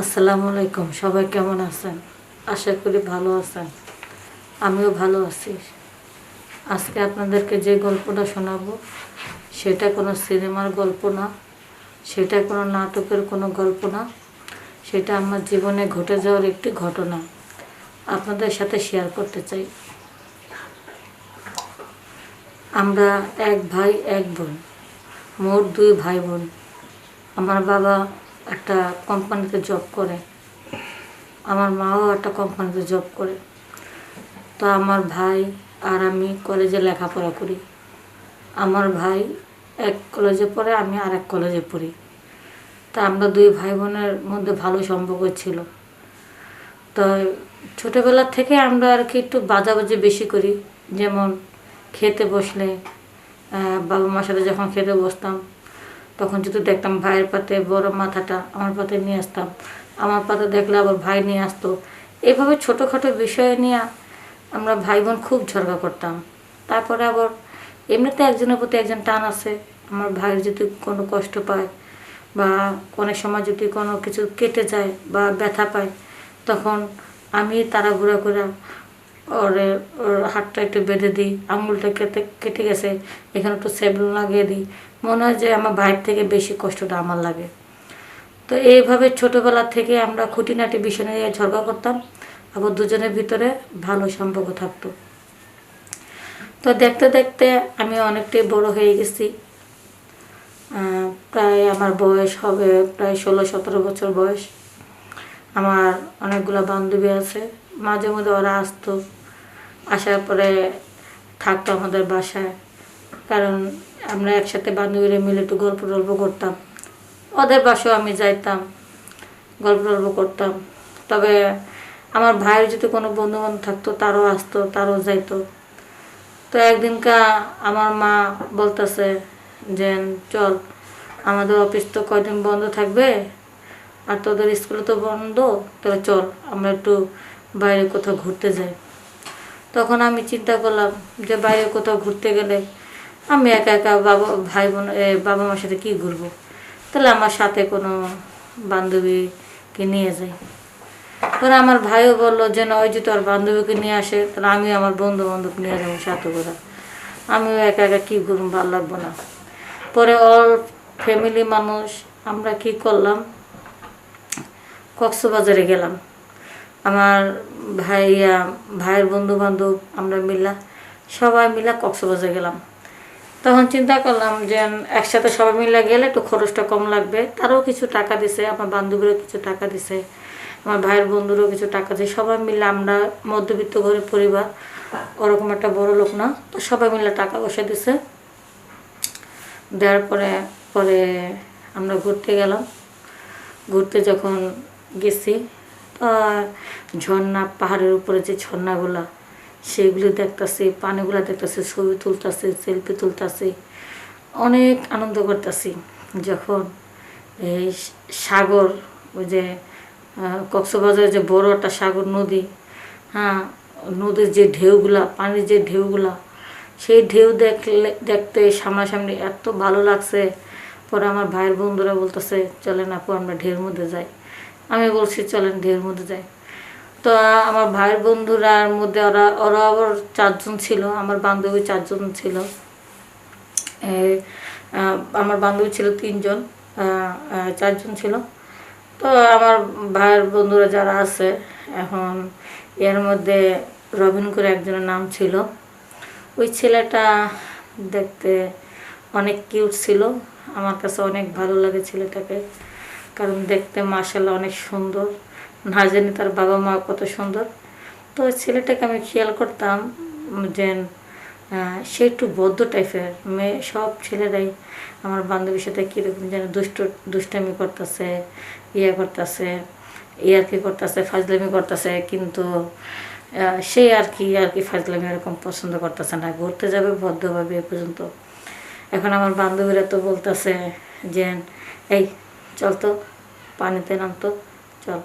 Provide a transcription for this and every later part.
আসসালামু আলাইকুম, সবাই কেমন আছেন? আশা করি ভালো আছেন। আমিও ভালো আছি। আজকে আপনাদেরকে যে গল্পটা শোনাবো, সেটা কোনো সিনেমার গল্প না, সেটা কোনো নাটকের কোনো গল্প না, সেটা আমার জীবনে ঘটে যাওয়ার একটি ঘটনা। আপনাদের সাথে শেয়ার করতে চাই। আমরা এক ভাই, এক বোন, মোট দুই ভাই বোন। আমার বাবা একটা কোম্পানিতে জব করে। আমার মাও একটা কোম্পানিতে জব করে। তো আমার ভাই আর আমি কলেজে লেখাপড়া করি। আমার ভাই এক কলেজে পড়ে, আমি আর এক কলেজে পড়ি। তা আমরা দুই ভাই বোনের মধ্যে ভালো সম্পর্ক ছিল। তো ছোটোবেলা থেকে আমরা আর কি একটু বাজাবাজি বেশি করি। যেমন খেতে বসলে বাবা মার সাথে যখন খেতে বসতাম তখন যদি দেখতাম ভাইয়ের পাতে বড় মাথাটা আমার পাতে নিয়ে আসতাম, আমার পাতে দেখলে আবার ভাই নিয়ে আসতো। এভাবে ছোটোখাটো বিষয় নিয়ে আমরা ভাই বোন খুব ঝগড়া করতাম। তারপরে আবার এমনিতে একজনের প্রতি একজন টান আছে। আমার ভাইয়ের যদি কোনো কষ্ট পায় বা অনেক সময় যদি কোনো কিছু কেটে যায় বা ব্যথা পায়, তখন আমি তাড়াহুড়া করে ওরে, ওর হাতটা একটু বেঁধে দিই, আঙুলটা কেটে কেটে গেছে, এখানে একটু সেবল লাগিয়ে দিই। মনে হয় যে আমার ভাইয়ের থেকে বেশি কষ্টটা আমার লাগে। তো এইভাবে ছোটোবেলা থেকে আমরা খুঁটিনাটি বিষয় নিয়ে ঝগড়া করতাম, আবার দুজনের ভিতরে ভালো সম্পর্ক থাকতো। তো দেখতে দেখতে আমি অনেকটাই বড় হয়ে গেছি। প্রায় আমার বয়স হবে, প্রায় ষোলো, সতেরো বছর বয়স। আমার অনেকগুলো বান্ধবী আছে, মাঝে মধ্যে ওরা আসতো। আসার পরে থাকতো আমাদের বাসায়। কারণ আমরা একসাথে বান্ধবীরা মিলে একটু গল্প টল্প করতাম। ওদের বাসাও আমি যাইতাম, গল্প টল্প করতাম। তবে আমার ভাইয়ের যদি কোনো বন্ধু বান্ধব থাকতো, তারও আসতো, তারও যাইতো। তো একদিনকা আমার মা বলতেছে যে, চল, আমাদের অফিস তো কয়দিন বন্ধ থাকবে, আর তোদের স্কুলে তো বন্ধ, তাহলে চল, আমরা একটু বাইরে কোথাও ঘুরতে যাই। তখন আমি চিন্তা করলাম যে বাইরে কোথাও ঘুরতে গেলে আমি একা একা বাবা, ভাই বোন বাবা মার সাথে কী ঘুরবো? তাহলে আমার সাথে কোনো বান্ধবীকে নিয়ে যাই। পরে আমার ভাইও বলল যে, না, ওই যে তোর বান্ধবীকে নিয়ে আসে, তাহলে আমি আমার বন্ধু বান্ধব নিয়ে যাব সাথে করে। আমিও একা একা কী ঘুরবো, ভালো লাগবো না। পরে অল ফ্যামিলি মানুষ, আমরা কি করলাম? কক্সবাজারে গেলাম। আমার ভাইয়া, ভাইয়ের বন্ধু বান্ধব আমরা মিলা, সবাই মিলা কক্সবাজার গেলাম। তখন চিন্তা করলাম যে, একসাথে সবাই মিলে গেলে একটু খরচটা কম লাগবে। তারও কিছু টাকা দিছে, আমার বান্ধবীরও কিছু টাকা দিছে, আমার ভাইয়ের বন্ধুরও কিছু টাকা দিছে। সবাই মিলে আমরা মধ্যবিত্ত ঘরের পরিবার, ওরকম একটা বড় লোক না, তো সবাই মিলে টাকা পয়সা দিছে। দেওয়ার পরে পরে আমরা ঘুরতে গেলাম। ঘুরতে যখন গেছি ঝর্ণা, পাহাড়ের উপরে যে ঝর্ণাগুলা, সেগুলি দেখতাছি, পানিগুলা দেখতাছি, ছবি তুলতাছি সেলফি তুলতাছি। অনেক আনন্দ করতেছি। যখন এই সাগর, ওই যে কক্সবাজারের যে বড় একটা সাগর নদী হ্যাঁ নদীর যে ঢেউগুলা, পানির যে ঢেউগুলা, সেই ঢেউ দেখলে, দেখতে সামনাসামনি এত ভালো লাগছে। পরে আমার ভাইয়ের বন্ধুরা বলতেছে, চলেন আপু, আমরা ঢেউর মধ্যে যাই। আমি বলছি, চলেন ঢেউর মধ্যে যাই। তো আমার ভাইয়ের বন্ধুরার মধ্যে ওরা ওরা আবার চারজন ছিল, আমার বান্ধবী চারজন ছিল। আমার বান্ধবী ছিল তিনজন চারজন ছিল। তো আমার ভাইয়ের বন্ধুরা যারা আছে, এখন এর মধ্যে রবিন করে একজনের নাম ছিল। ওই ছেলেটা দেখতে অনেক কিউট ছিল। আমার কাছে অনেক ভালো লাগে ছেলেটাকে। কারণ দেখতে মার্শাল্লাহ অনেক সুন্দর। না জানি তার বাবা মা কত সুন্দর। তো ছেলেটাকে আমি খেয়াল করতাম যে সে একটু বদ্ধ টাইপের। মেয়ে, সব ছেলেরাই আমার বান্ধবীর সাথে কীরকম যেন দুষ্ট, দুষ্টামি করতেছে ইয়ে করতেছে, ইয়ার্কি করতেছে, ফাজলামি করতেছে, কিন্তু সে আর কি আর কি ফাজলামি এরকম পছন্দ করতেছে না। ঘুরতে যাবে ভদ্রভাবে এ পর্যন্ত। এখন আমার বান্ধবীরা তো বলতেছে যে, এই, চল তো। পানিতে নামতো। চল।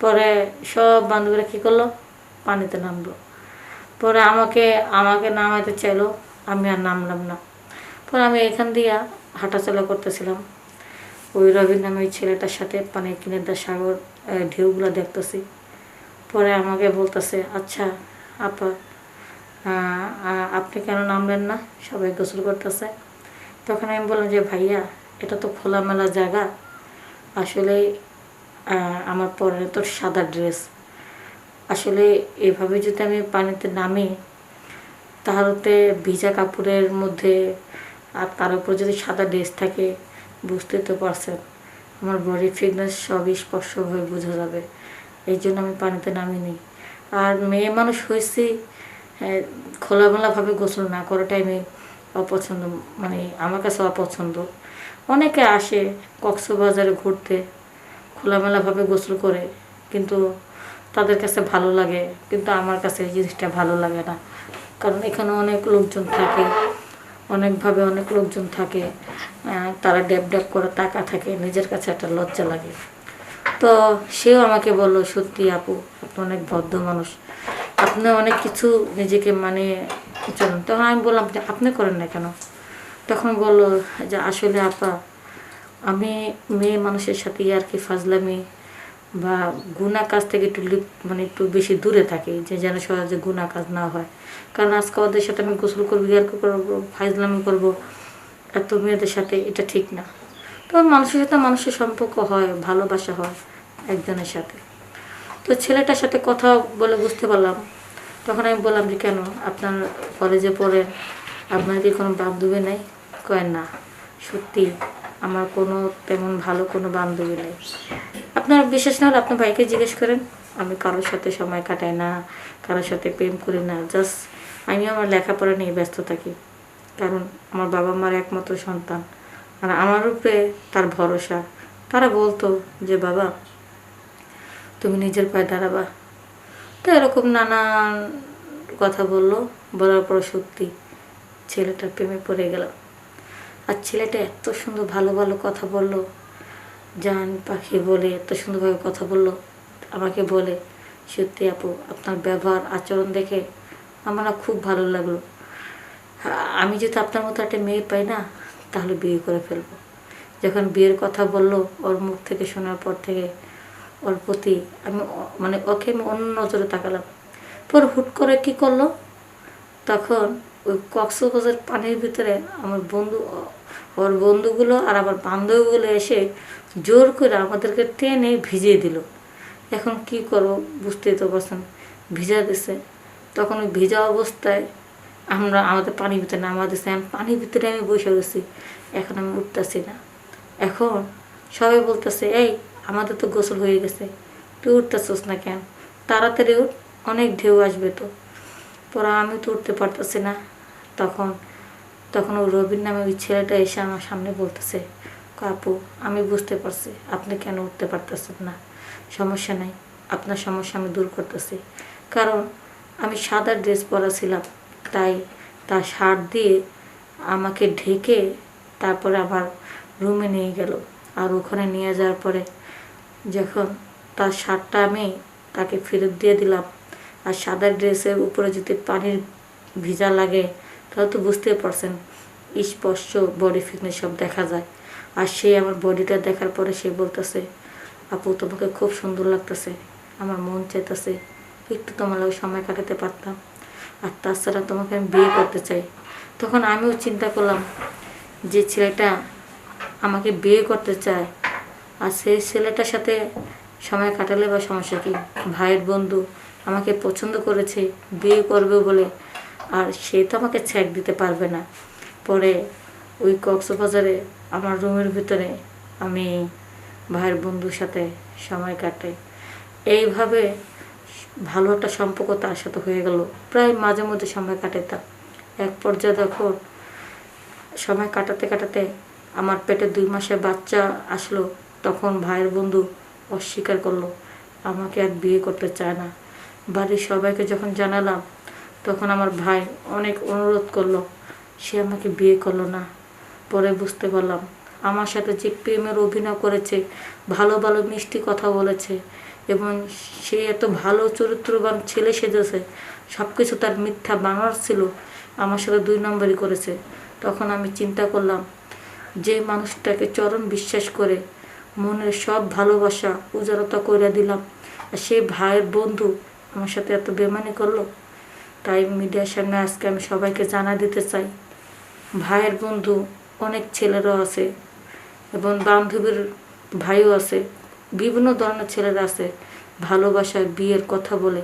পরে সব বান্ধবীরা কী করল? পানিতে নামলো। পরে আমাকে আমাকে নামাইতে চাইলো, আমি আর নামলাম না। পরে আমি এখান দিয়ে হাঁটাচলা করতেছিলাম। ওই রবির নামে ওই ছেলেটার সাথে পানি কিনে দেয় সাগর ঢেউগুলো দেখতেছি। পরে আমাকে বলতেছে আচ্ছা আপা আপনি কেন নামলেন না? সবাই গোসল করতেছে। তখন আমি বললাম যে, ভাইয়া, এটা তো খোলামেলা জায়গা। আসলে আমার পরে তো সাদা ড্রেস আসলে এভাবে যদি আমি পানিতে নামি তাহলে ভিজা কাপড়ের মধ্যে আর তার উপর যদি সাদা ড্রেস থাকে বুঝতে তো পারছেন। আমার বডি ফিটনেস সবই স্পর্শ হয়ে বোঝা যাবে। এই জন্য আমি পানিতে নামিনি। আর মেয়ে মানুষ হয়েছি হ্যাঁ, খোলামেলাভাবে গোসল না করাটাই আমি অপছন্দ মানে আমার কাছে অপছন্দ। অনেকে আসে কক্সবাজারে ঘুরতে, খোলামেলাভাবে গোসল করে, কিন্তু তাদের কাছে ভালো লাগে, কিন্তু আমার কাছে এই জিনিসটা ভালো লাগে না। কারণ এখানে অনেক লোকজন থাকে, অনেকভাবে অনেক লোকজন থাকে তারা ড্যাব ড্যাব করে টাকা থাকে, নিজের কাছে একটা লজ্জা লাগে। তো সেও আমাকে বলল, সত্যি আপু, আপনি অনেক ভদ্র মানুষ। আপনি অনেক কিছু নিজেকে মানে চলুন তখন আমি বললাম যে, আপনি করেন না কেন? তখন বলল, যে আসলে আপা, আমি মেয়ে মানুষের সাথে আর কি ফাজলামি বা গুণা কাজ থেকে একটু লিপ মানে একটু বেশি দূরে থাকি, যে যেন সহজে গুণা কাজ না হয়? কারণ আজকে ওদের সাথে আমি গোসল করব, ইয়ার করব, ফাজলামি করব, এত মেয়েদের সাথে এটা ঠিক না। তো মানুষের সাথে মানুষের সম্পর্ক হয়, ভালোবাসা হয় একজনের সাথে। তো ছেলেটার সাথে কথা বলে বুঝতে পারলাম। তখন আমি বললাম যে, কেন? আপনার কলেজে পড়েন আপনার কি কোনো বান্ধবী নেই? কয় না, সত্যি আমার কোনো তেমন ভালো কোনো বান্ধবী নেই। আপনার বিশ্বাস না হলে আপনার ভাইকে জিজ্ঞেস করেন। আমি কারোর সাথে সময় কাটাই না, কারোর সাথে প্রেম করি না জাস্ট আমি আমার লেখাপড়া নিয়ে ব্যস্ত থাকি। কারণ আমার বাবা মার একমাত্র সন্তান। আর আমার উপরে তার ভরসা। তারা বলতো যে, বাবা, তুমি নিজের পায়ে দাঁড়াবা। তো এরকম নানান কথা বলল, বলার পর সত্যি। ছেলেটার প্রেমে পড়ে গেলাম। আর ছেলেটা এত সুন্দর ভালো ভালো কথা বলল। জান পাখি বলে এত সুন্দরভাবে কথা বলল। আমাকে বলে, সত্যি আপু, আপনার ব্যবহার, আচরণ দেখে আমার খুব ভালো লাগল। আমি যদি আপনার মতো একটা মেয়ে পাই না, তাহলে বিয়ে করে ফেলব। যখন বিয়ের কথা বলল, ওর মুখ থেকে শোনার পর থেকে ওর প্রতি আমি মানে ওকে আমি অন্য নজরে তাকালাম। পর হুট করে কি করল? তখন ওই কক্সবাজার পানির ভিতরে আমার বন্ধু, ওর বন্ধুগুলো আর আমার বান্ধবীগুলো এসে জোর করে আমাদেরকে টেনে ভিজিয়ে দিল। এখন কি করব বুঝতেই তো পারছেন, ভিজা দিছে। তখন ওই ভিজা অবস্থায় আমরা আমাদের পানির ভিতরে নামা দিছে। আমি পানির ভিতরে আমি বসে গেছি এখন আমি উঠতেছি না। এখন সবাই বলতেছে, এই, আমাদের তো গোসল হয়ে গেছে, তুই উঠতেছিস না কেন? তাড়াতাড়ি উঠ, অনেক ঢেউ আসবে তো। পরে আমি তো উঠতে পারতেছি না। তখন তখন ওই রবির নামে ওই ছেলেটা এসে আমার সামনে বলতেছে আপু, আমি বুঝতে পারছি, আপনি কেন উঠতে পারতেছেন না? সমস্যা নাই, আপনার সমস্যা আমি দূর করতেছি। কারণ আমি সাদা ড্রেস পরা ছিলাম তাই তার শার্ট দিয়ে আমাকে ঢেকে তারপরে আবার রুমে নিয়ে গেল। আর ওখানে নিয়ে যাওয়ার পরে যখন তার শার্টটা আমি তাকে ফেরত দিয়ে দিলাম, আর সাদা ড্রেসের উপরে যদি পানির ভিজা লাগে তাহলে তো বুঝতেই পারছেন, স্পষ্ট বডি ফিটনেস সব দেখা যায়। আর সে আমার বডিটা দেখার পরে সে বলতেছে, আপু, তোমাকে খুব সুন্দর লাগতেছে, আমার মন চাইতেছে, একটু তোমার সময় কাটাতে পারতাম। আর তাছাড়া তোমাকে আমি বিয়ে করতে চাই। তখন আমিও চিন্তা করলাম যে ছেলেটা আমাকে বিয়ে করতে চায়, আর সেই ছেলেটার সাথে সময় কাটালে বা সমস্যা কি? ভাইয়ের বন্ধু আমাকে পছন্দ করেছে, বিয়ে করবে বলে আর সে তো আমাকে ছ্যাক দিতে পারবে না। পরে ওই কক্সবাজারে আমার রুমের ভিতরে আমি ভাইয়ের বন্ধুর সাথে সময় কাটাই। এইভাবে ভালো একটা সম্পর্ক তার সাথে হয়ে গেল। প্রায় মাঝে মধ্যে সময় কাটাতাম এক পর্যায়ে দেখো, সময় কাটাতে কাটাতে আমার পেটে দুই মাসের বাচ্চা আসলো। তখন ভাইয়ের বন্ধু অস্বীকার করল, আমাকে আর বিয়ে করতে চায় না। বাড়ির সবাইকে যখন জানালাম তখন আমার ভাই অনেক অনুরোধ করল, সে আমাকে বিয়ে করল না। পরে বুঝতে পারলাম, আমার সাথে যে প্রেমের অভিনয় করেছে, ভালো ভালো মিষ্টি কথা বলেছে এবং সে এত ভালো চরিত্রবান ছেলে সেজেছে সব কিছু তার মিথ্যা বানার ছিল, আমার সাথে দুই নম্বরই করেছে। তখন আমি চিন্তা করলাম, যে মানুষটাকে চরম বিশ্বাস করে, মনের সব ভালোবাসা উজারতা করে দিলাম, আর সেই ভাইয়ের বন্ধু আমার সাথে এত বেমানি করল? তাই মিডিয়ার সামনে আজকে আমি সবাইকে জানা দিতে চাই। ভাইয়ের বন্ধু, অনেক ছেলেরও আছে এবং বান্ধবীর ভাইও আছে। বিভিন্ন ধরনের ছেলেরা আছে, ভালোবাসায় বিয়ের কথা বলে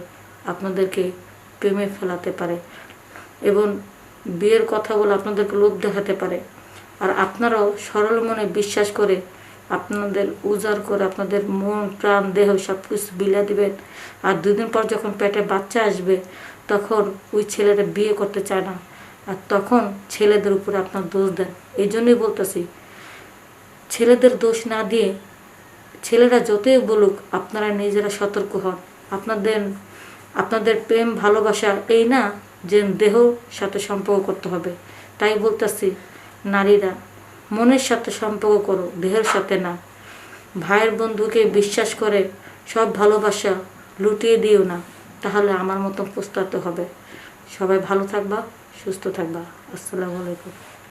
আপনাদেরকে প্রেমে ফেলাতে পারে এবং বিয়ের কথা বলে আপনাদেরকে লোভ দেখাতে পারে। আর আপনারাও সরল মনে বিশ্বাস করে আপনাদের উজাড় করে আপনাদের মন, প্রাণ, দেহ সব কিছু বিলা দিবেন। আর দুদিন পর যখন পেটে বাচ্চা আসবে তখন ওই ছেলেটা বিয়ে করতে চায় না। আর তখন ছেলেদের উপরে আপনার দোষ দেন এই জন্যই বলতেছি, ছেলেদের দোষ না দিয়ে ছেলেরা যতই বলুক আপনারা নিজেরা সতর্ক হন। আপনাদের আপনাদের প্রেম, ভালোবাসা এই না যে দেহ সাথে সম্পর্ক করতে হবে। তাই বলতেছি, নারীরা মনের সাথে সম্পর্ক করো, দেহের সাথে না। ভাইয়ের বন্ধুকে বিশ্বাস করে সব ভালোবাসা লুটিয়ে দিও না। তাহলে আমার মতো প্রস্তাতে হবে। সবাই ভালো থাকবা সুস্থ থাকবা। আসসালামু আলাইকুম।